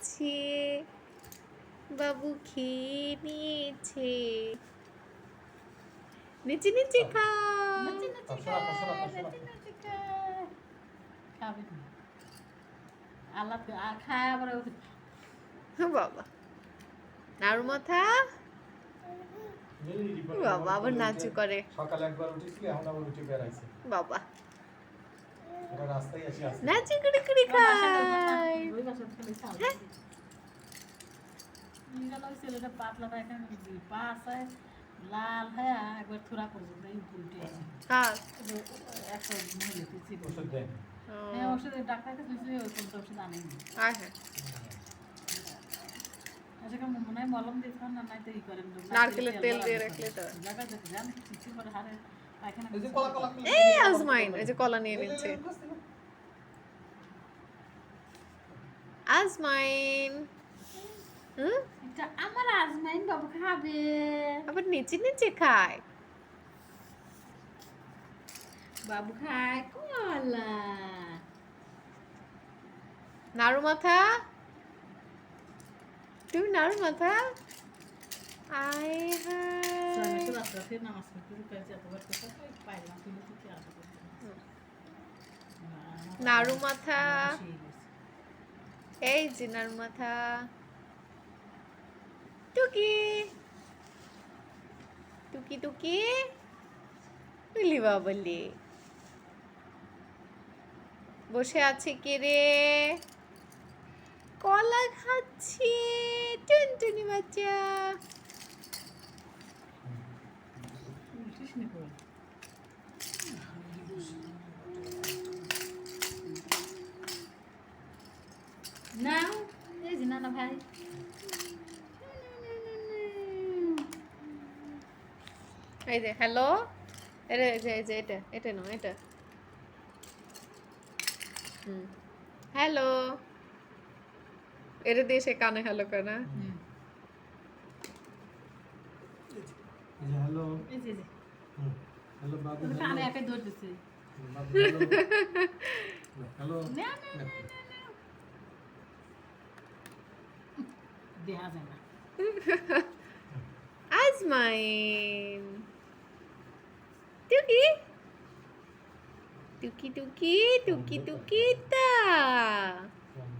খাচ্ছে বাবু খেয়ে নিয়েছে। নিচে নিচে খাও খায়। আল্লাহ আবার বাবা। নাড়ু মাথা। বাবা আবার নাচু করে। সকালে একবার উঠেছিলি এখন আবার উঠে বেড়াইছে। বাবা। নাচি করে করে খায় ওই বাসার খালি চাল হ্যাঁ। নিরালা ওই ছেলেটা পাতলা পায়খানা করছে পা আছে লাল হ্যাঁ একবার থোড়া পর্যন্ত এই উল্টে আছে হ্যাঁ একটা মহিলা ছিল ওষুধ দেন হ্যাঁ ওষুধ ডাক্তার কাছে গেছে ওই কোনটা ওষুধ আনেনি হ্যাঁ হ্যাঁ আজকে মনে হয় মলম দিয়েছিল না নাই তো ই করেন নারকেলের তেল দিয়ে রাখলে তো। জায়গা যেতে জান কিছু করে হারে পায়খানা এই আজমাইন এই যে কলা নিয়ে নিচ্ছে। আজমাইন হুম? এটা আমার আজমাইন বাবু খাবে। আবার নিচে নিচে খায়। বাবু খায় কলা। নাড়ু মাথা। তুমি নাড়ু মাথা। আয় হায়। নামাজ পড়তে কথা নাড়ু মাথা এই যে নাড়ু মাথা টুকি টুকি টুকি বাবলি বসে আছে কে রে? কলা খাচ্ছে। টুনটুনি বাচ্চা। নি এই যে নানা ভাই এই যে হ্যালো এটা এই যে এই যে এটা এটা নাও এটা হুম হ্যালো এটা দিয়ে সে কানে হ্যালো করে না হ্যালো এই যে কানে একে হ্যালো। দেখা যায় না। আজমাইন। টুকি। টুকি টুকি টুকি টুকি তা বন্ধ